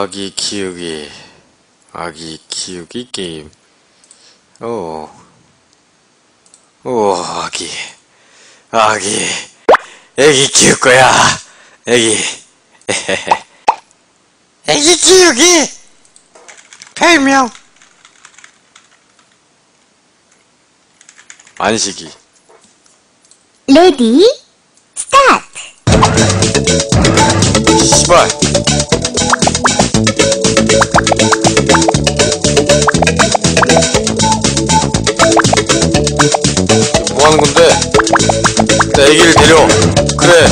아기 키우기 아기 키우기 게임. 오, 오 아기 아기 애기 키울 거야 애기. 애기 키우기? 별명. 만식이. 레디 스타트. 씨발 데려. 그래.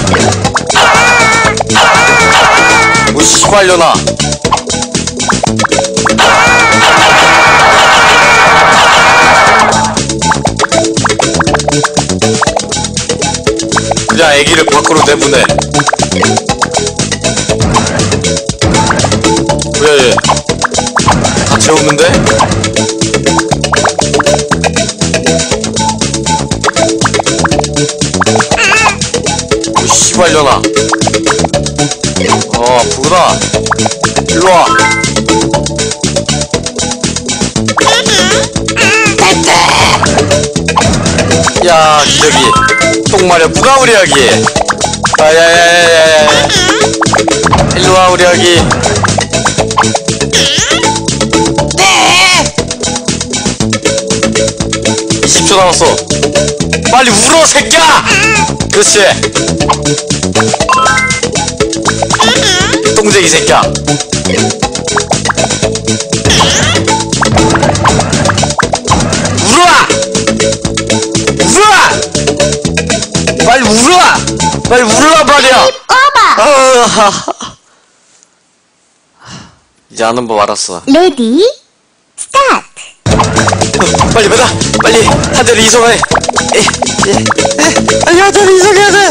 뭐 씨발려나. 그냥 애기를 밖으로 내보내. 똥 마렵구나, 우리 아기. 야야야야야야. 일로와, 우리 아기. 네! 20초 남았어. 빨리 울어, 새끼야! 그렇지. 똥쟁이 새끼야. 말이야! 오버 아, 이제 아는 법 알았어. 레디 스타트 어, 빨리 받아! 빨리 한 대를 이송해! 에, 에, 에, 빨리 한 대를 이송해야 돼!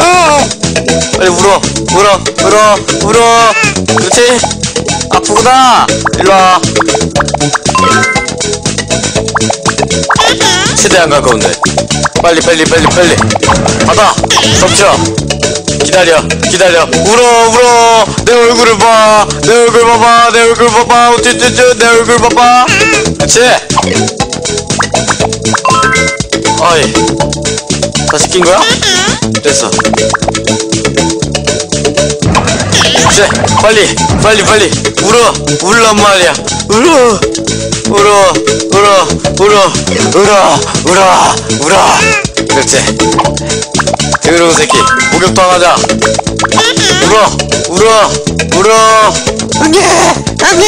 어! 빨리 울어! 울어! 울어! 울어! 그렇지! 아프구나! 일로와! 최대한 가까운데. 빨리 빨리 빨리 빨리. 받아! 덮쳐! 기다려 기다려. 울어 울어. 내 얼굴을 봐내 얼굴 봐봐. 내 얼굴 봐봐. 우쭈쭈쭈 내 얼굴 봐봐. 그치 어이. 다 시킨 거야? 됐어. 그치 빨리 빨리 빨리. 울어. 울란 말이야. 울어 울어 울어 울어 울어 울어 울어. 그렇지. 더러운 새끼 목욕당하자. 울어 울어 울어. 응애 응애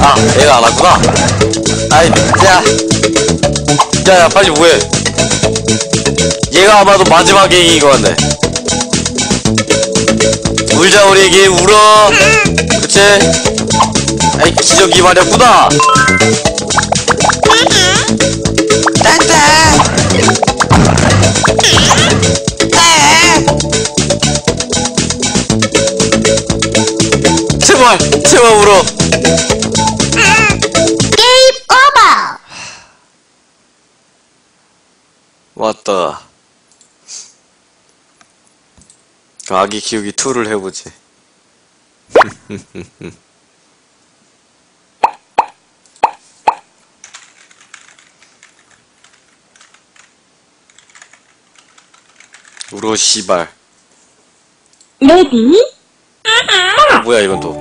아 얘가 안 왔구나. 아이 야. 야야 빨리 뭐해? 얘가 아마도 마지막 얘기인 것 같네. 울자 우리 애기 울어. 그치 아이 기저귀 마렵구나. 딴딴 제발 제발 울어 게임 오버 왔다. 아기 키우기 2를 해보지 울어 씨발. 레디 뭐야 이건 또.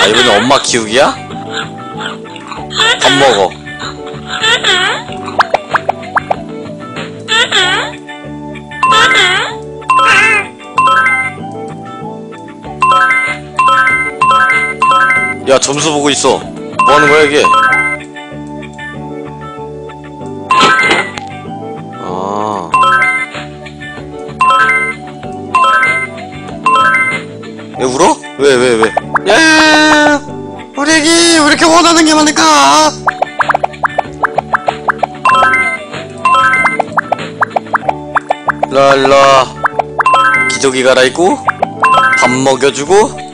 아 이번엔 엄마 키우기야? 밥 먹어 야 점수 보고 있어 뭐 하는 거야 이게 아 왜 울어? 왜왜 왜? 야 우리 애기 왜 이렇게 원하는 게 많을까? 랄라 기저귀 갈아입고 밥 먹여주고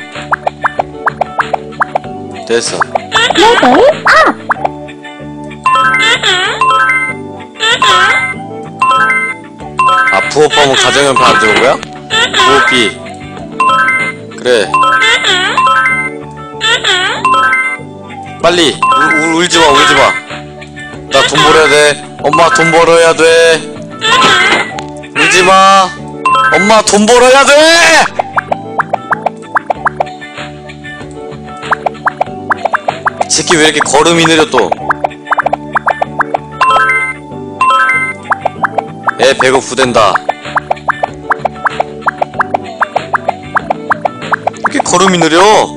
됐어. 레벨 업! 아 부호빵 뭐 가정용 바안 좋은 거야? 부호비 그래. 빨리 울, 울지 마 울지 마나 돈 벌어야 돼. 엄마 돈 벌어야 돼. 울지 마. 엄마 돈 벌어야 돼! 새끼 왜 이렇게 걸음이 느려 또? 애 배고프댄다. 이렇게 걸음이 느려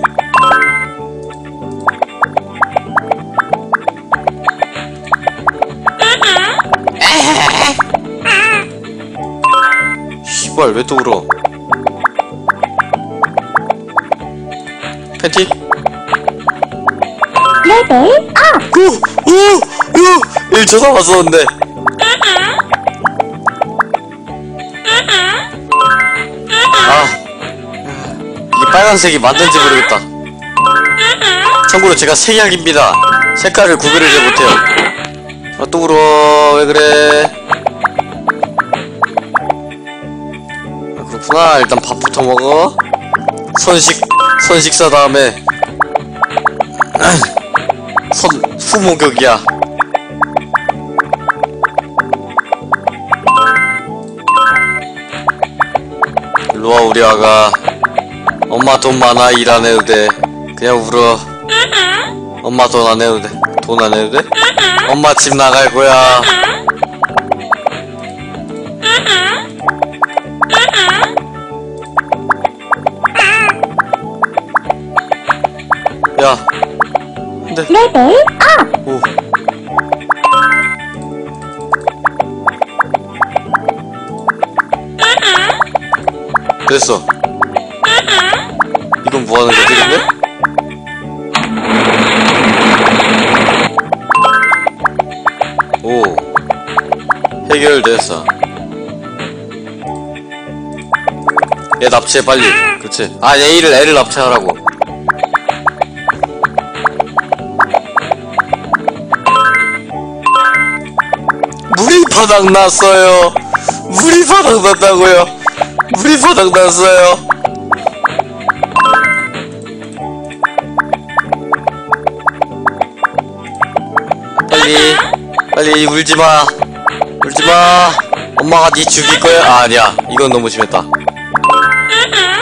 Level up. 우! 우! 우! 1초 남았었는데 아 이게 빨간색이 맞는지 모르겠다 참고로 제가 색약입니다 색깔을 구별을 잘 못해요 아 또 울어 왜 그래 아, 그렇구나 일단 밥부터 먹어 선식 선식사 다음에 선 후목욕이야. 일로와 우리 아가. 엄마 돈 많아 일 안 해도 돼. 그냥 울어. 엄마 돈 안 해도 돼돈 안 해도 돼? 엄마 집 나갈 거야 야 근데 Level up. 오. 됐어. 이건 뭐하는 거지 근데? 오. 해결됐어. 얘 납치해 빨리. 그치? 아 A를 L을 납치하라고 바닥 났어요. 물이 바닥 났다고요. 물이 바닥 났어요. 빨리 빨리 울지 마. 울지 마. 엄마가 네 죽일 거야. 아, 아니야. 이건 너무 심했다.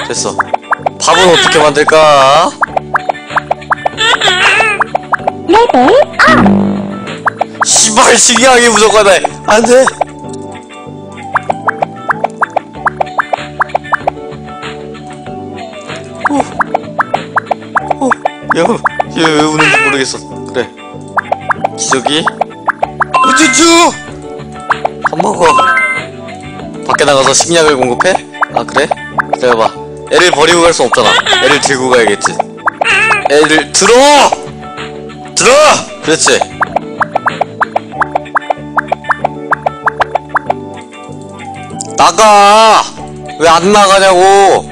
됐어. 밥은 어떻게 만들까? Level up. 씨발 신기하게 무조건 해 안돼. 어, 야 얘왜 우는지 모르겠어. 그래. 기저귀 우쭈쭈! 밥 먹어. 밖에 나가서 식량을 공급해? 아 그래? 기다려봐. 애를 버리고 갈순 없잖아. 애를 들고 가야겠지. 애를 들어! 들어! 그렇지 나가! 왜 안 나가냐고!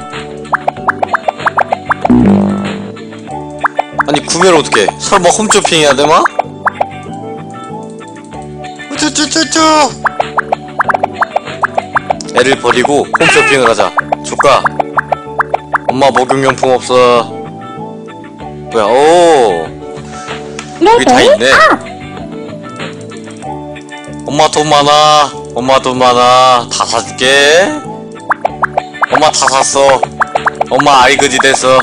아니, 구매를 어떻게? 설마 홈쇼핑 해야 돼, 마? 우쭈쭈쭈쭈! 애를 버리고 홈쇼핑을 하자. 조카. 엄마 목욕용품 없어. 뭐야, 오! 여기 다 Level 있네. up. 엄마 돈 많아. 엄마 돈 많아. 다 사줄게. 엄마 다 샀어. 엄마 알그지 됐어.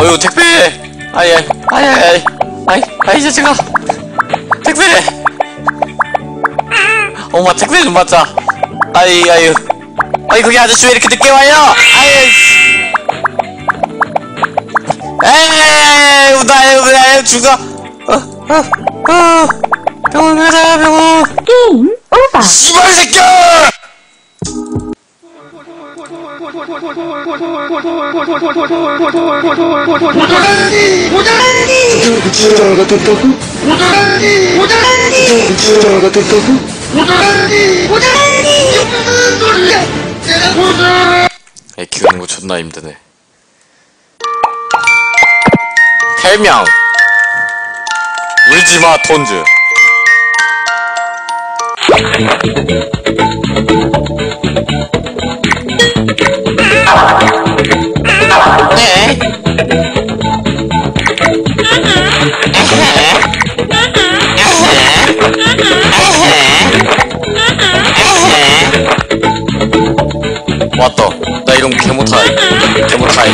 어휴 택배. 아예 아예 아예 아이 아이 자식아. 택배. 엄마 택배 좀 받자. 아이 아유. 아이 그게 아저씨 왜 이렇게 늦게 와요? 아이. 에이, 나의 나의 죽어. 어, 어, 어. 병원 가자, 병원. Game over. 씨발 새끼야! 부자가 됐다고? 부자가 됐다고? 애 키우는 거 존나 힘드네. 별명. 울지마 톤즈. 네. 왔다. 나 이런 거 개못하이 개못하이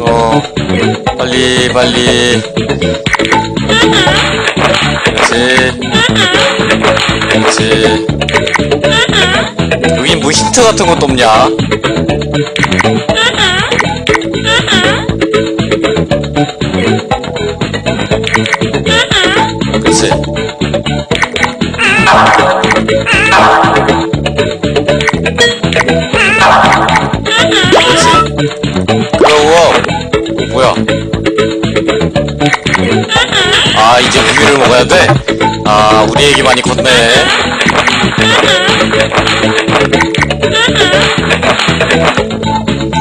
어 빨리 빨리. 그렇지. 그렇지. 여긴 뭐 힌트 같은 것도 없냐? 그렇지 그러고 뭐야 아 이제 우유를 먹어야 돼? 아 우리 애기 많이 컸네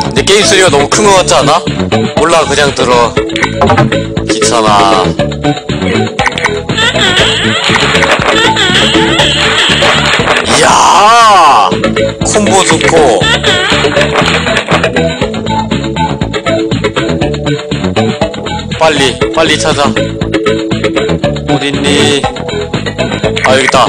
근데 게임 소리가 너무 큰 것 같지 않아? 몰라 그냥 들어 귀찮아 좋고. 빨리 빨리 찾아. 어딨니 아 여기있다.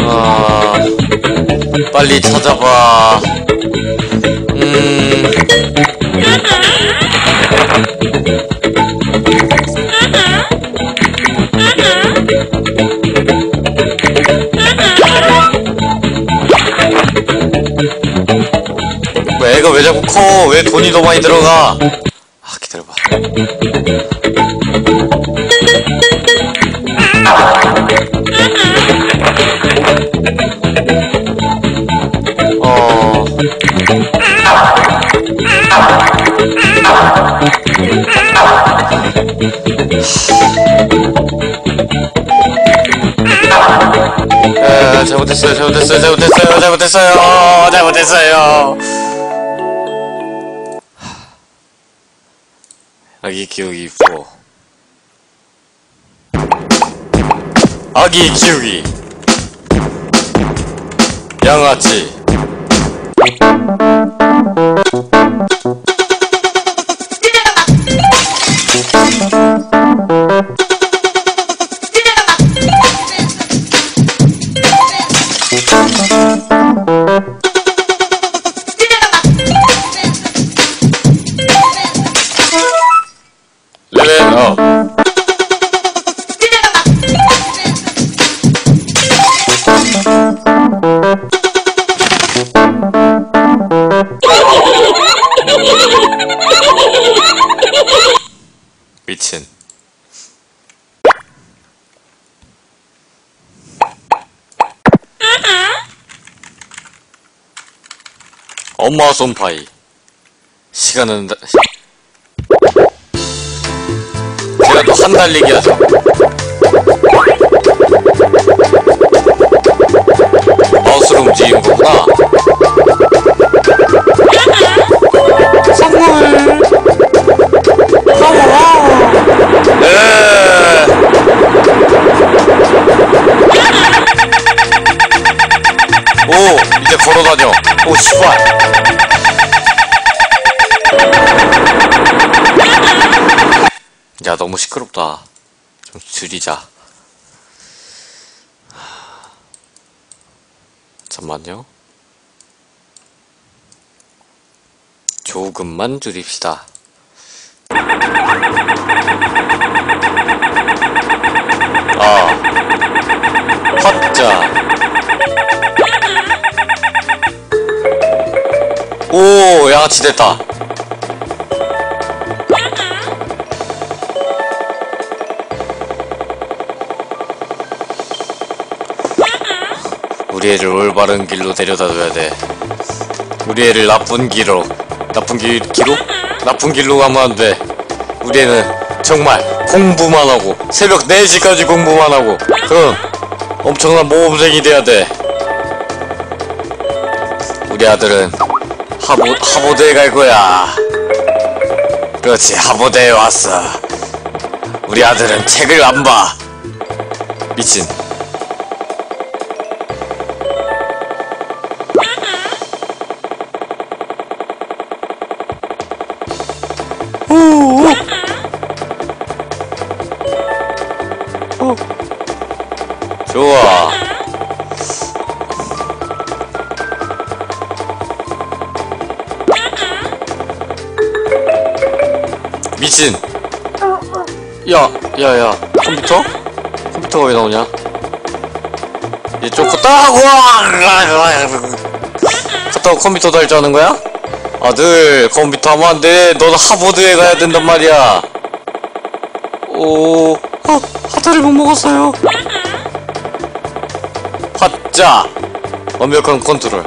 아 빨리 찾아봐. 음 왜 돈이 더 많이 들어가? 아 기다려봐 어... 에, 잘못했어요, 잘못했어요, 잘못했어요, 잘못했어요, 잘못했어요. 기 키우기 4. 아기 키우기. 양아치. 엄마 손파이. 시간은 다- 제가 또 한 달리기 하죠. 마우스로 움직이는 오, 이제 걸어다녀. 오, 씨발. 야, 너무 시끄럽다. 좀 줄이자. 잠만요. 조금만 줄입시다. 아, 헛자. 오, 양아치 됐다. 우리 애를 올바른 길로 데려다 줘야 돼. 우리 애를 나쁜 길로, 나쁜 길, 길로? 나쁜 길로 가면 안 돼. 우리 애는 정말 공부만 하고 새벽 4시까지 공부만 하고 그럼 엄청난 모범생이 돼야 돼 우리 아들은 하보, 하버드에 갈 거야 그렇지 하버드에 왔어 우리 아들은 책을 안 봐 미친 오. 오. 좋아. 미친. 야, 야, 야. 컴퓨터? 컴퓨터가 왜 나오냐? 얘 쪼꼬 따고 갔다고 컴퓨터도 할 줄 아는 거야? 아들 컴퓨터 하면 안 돼. 너는 하버드에 가야 된단 말이야. 오, 아, 하다를 못 먹었어요. 핫자. 완벽한 컨트롤.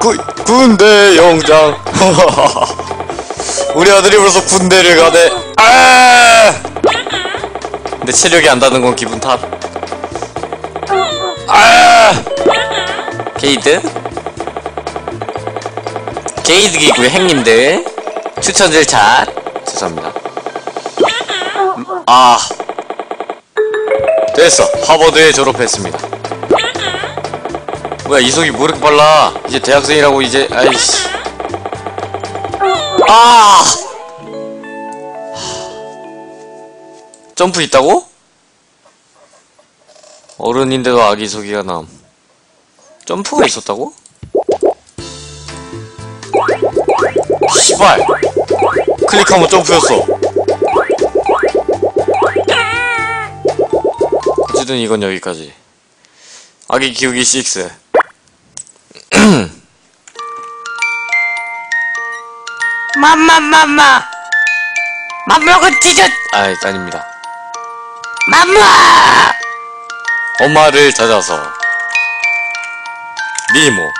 구, 군대 영장. 우리 아들이 벌써 군대를 가네. 아! 근데 체력이 안 닿는 건 기분 탓. 아! 게이드? 게이드기고요 행님들 추천들 잘 죄송합니다 음, 아 됐어 하버드에 졸업했습니다 뭐야 이속이 뭐 이렇게 빨라 이제 대학생이라고 이제 아이씨 아. 점프 있다고? 어른인데도 아기 소기가 남. 점프가 있었다고? 씨발. 클릭하면 점프였어. 어쨌든 이건 여기까지. 아기 키우기 6 맘마 맘마. 맘마가 찢었 아이 아닙니다. 맘마. 엄마를 찾아서 니모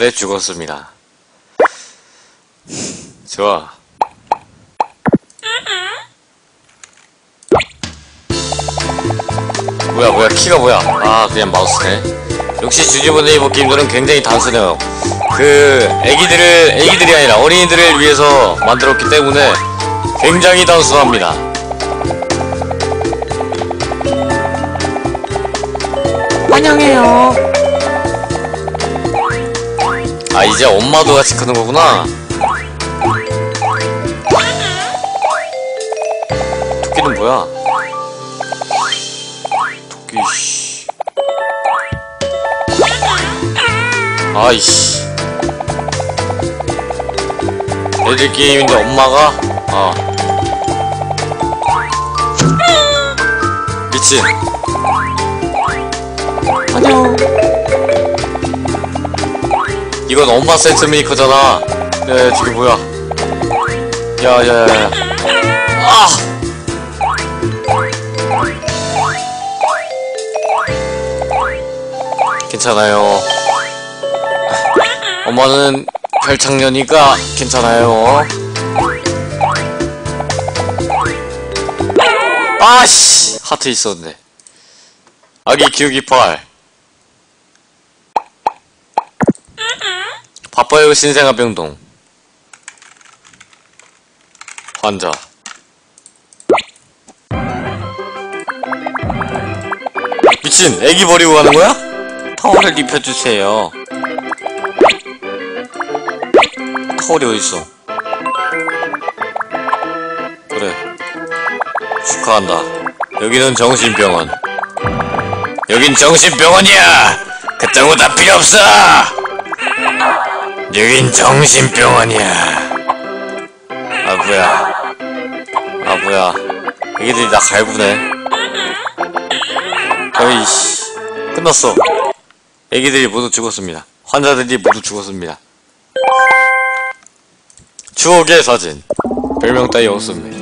살에 죽었습니다. 좋아. 뭐야, 뭐야, 키가 뭐야? 아, 그냥 마우스네. 역시 주니버 네이버 게임들은 굉장히 단순해요. 그, 애기들을, 애기들이 아니라 어린이들을 위해서 만들었기 때문에 굉장히 단순합니다. 환영해요 아, 이제 엄마도 같이 크는 거구나. 토끼는 뭐야? 토끼, 씨. 아이씨. 애들 게임인데 엄마가? 아. 미친. 안녕 이건 엄마 세트 메이커잖아. 야, 야, 저게 뭐야? 야, 야, 야, 야. 아! 괜찮아요. 엄마는 별창년이니까 괜찮아요. 아씨! 하트 있었는데. 아기 키우기 8. 바빠요 신생아 병동 환자 미친 애기 버리고 가는 거야? 타월을 입혀주세요 타월이 어딨어? 그래. 축하한다. 여기는 정신병원. 여긴 정신병원이야! 그딴 거 다 필요 없어! 여긴 정신병원이야. 아, 뭐야. 아, 뭐야. 애기들이 나 갈구네. 어이씨. 끝났어. 애기들이 모두 죽었습니다. 환자들이 모두 죽었습니다. 추억의 사진. 별명 따위 없습니다.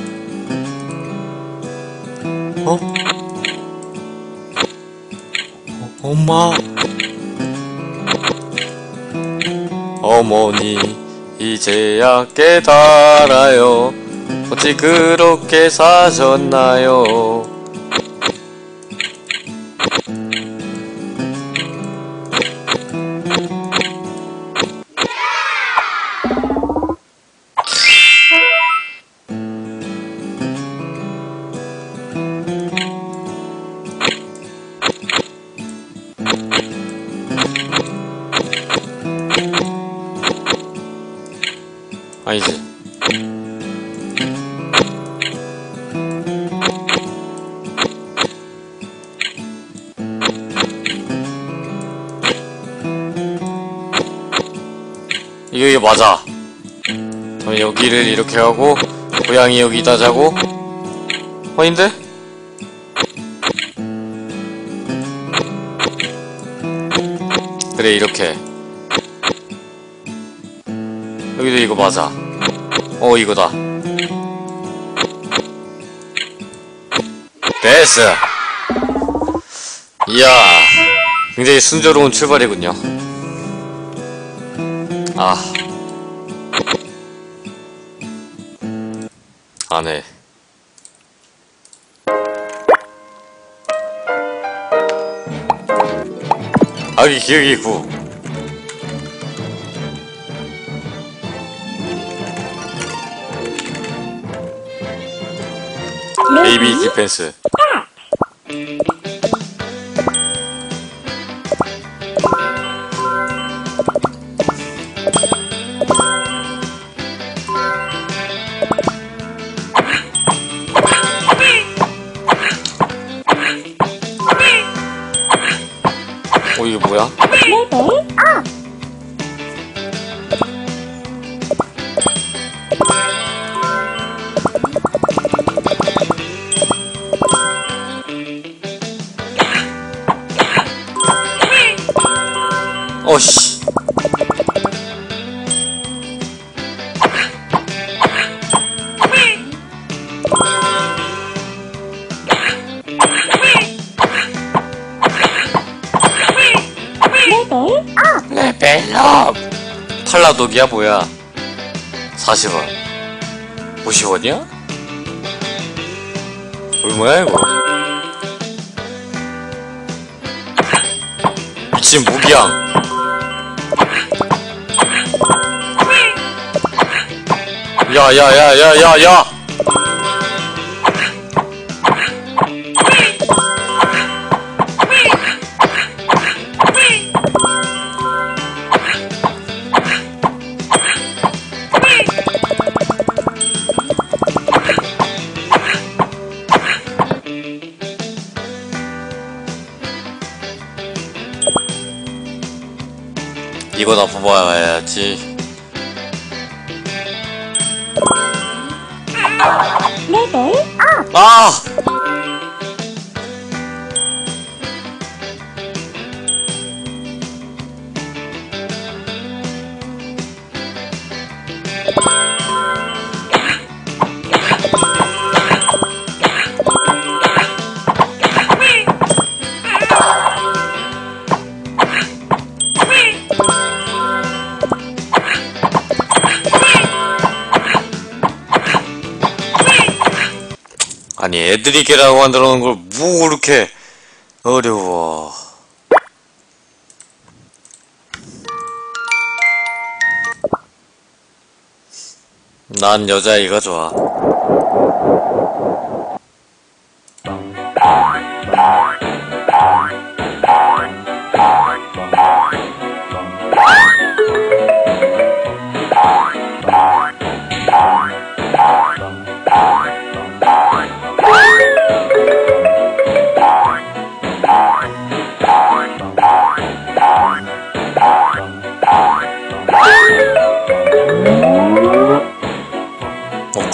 어? 어, 엄마. 어머니, 이제야 깨달아요. 어찌 그렇게 사셨나요? 아니지. 이거 맞아. 그럼 여기를 이렇게 하고 고양이 여기다 자고 아닌데? 그래 이렇게 여기도 이거 맞아. 어, 이거다. 됐어. 이야, 굉장히 순조로운 출발이군요. 아. 안 해. 아기 기억이 구. 베 이비 어씨. 레벨업. 탈라독이야 뭐야? 40원. 50원이야? 얼마야 이거? 미친 모기양. 야 야 야 야 야 야! 이거나 뽑아야지. 레벨 업. 아! 아니 애들이 깨라고 만들어 놓은 걸 뭐 그렇게 어려워. 난 여자아이가 좋아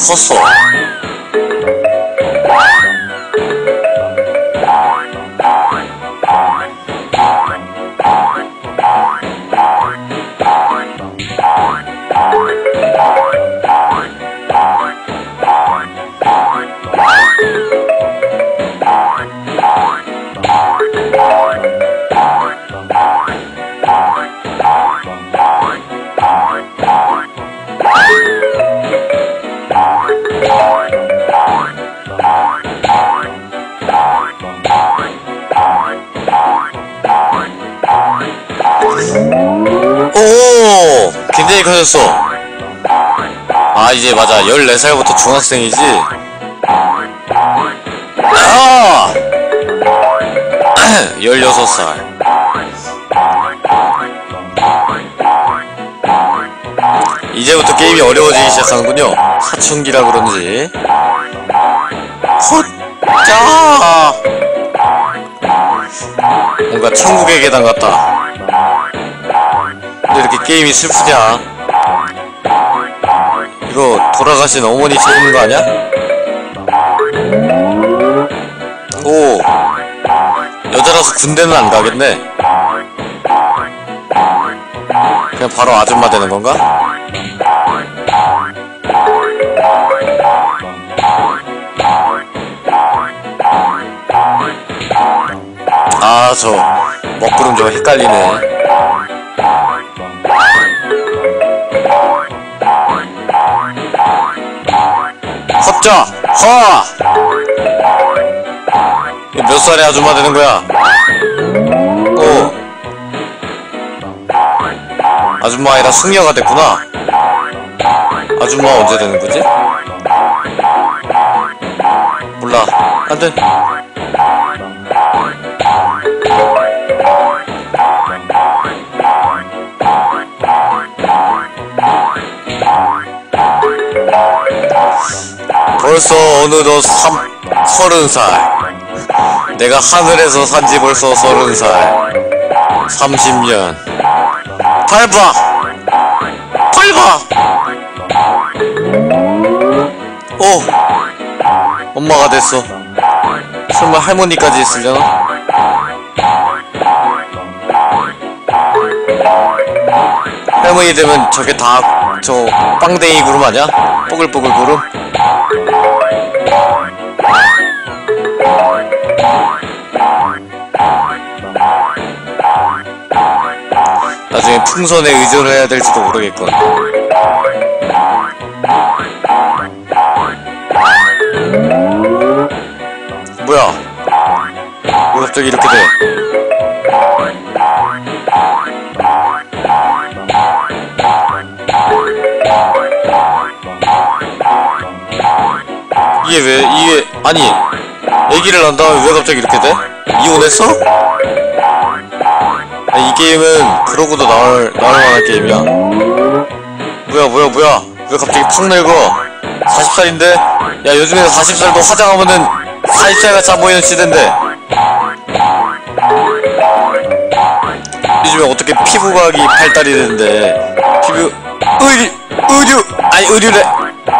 컸어. 커졌어. 아, 이제 맞아. 14살부터 중학생이지? 아! 16살. 이제부터 게임이 어려워지기 시작하는군요. 사춘기라 그런지. 헛! 짜! 뭔가 천국의 계단 같다. 왜 이렇게 게임이 슬프냐? 이거 돌아가신 어머니 찍는 거 아니야? 오 여자라서 군대는 안 가겠네 그냥 바로 아줌마 되는 건가? 아저 먹구름 좀 헷갈리네 자! 허! 이몇 살에 아줌마 되는 거야? 오. 아줌마 아니라 숙녀가 됐구나. 아줌마 언제 되는 거지? 몰라. 안 돼. 벌써 어느덧 삼, 서른 살. 내가 하늘에서 산 지 벌써 서른 살. 30년. 밟아! 밟아! 오! 엄마가 됐어. 설마 할머니까지 있으려나? 할머니 되면 저게 다 저 빵댕이 구름 아니야? 뽀글뽀글 구름? 풍선에 의존을 해야 될지도 모르겠군. 뭐야? 왜 갑자기 이렇게 돼? 이게 왜, 이게, 아니, 애기를 낳은 다음에 왜 갑자기 이렇게 돼? 이혼했어? 아, 이 게임은 그러고도 나올, 나올 만한 게임이야. 뭐야, 뭐야, 뭐야. 왜 갑자기 팍 늙어? 40살인데? 야, 요즘에 40살도 화장하면은 40살 같아 보이는 시대인데. 요즘에 어떻게 피부과학이 발달이 되는데. 피부, 의류, 의류, 아니, 의류래.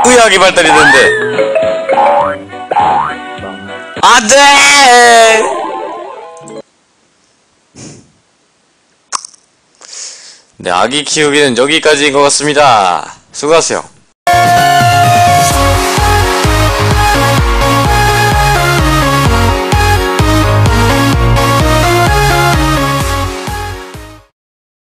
의학이 발달이 되는데. 안 돼! 네, 아기 키우기는 여기까지인 것 같습니다. 수고하세요.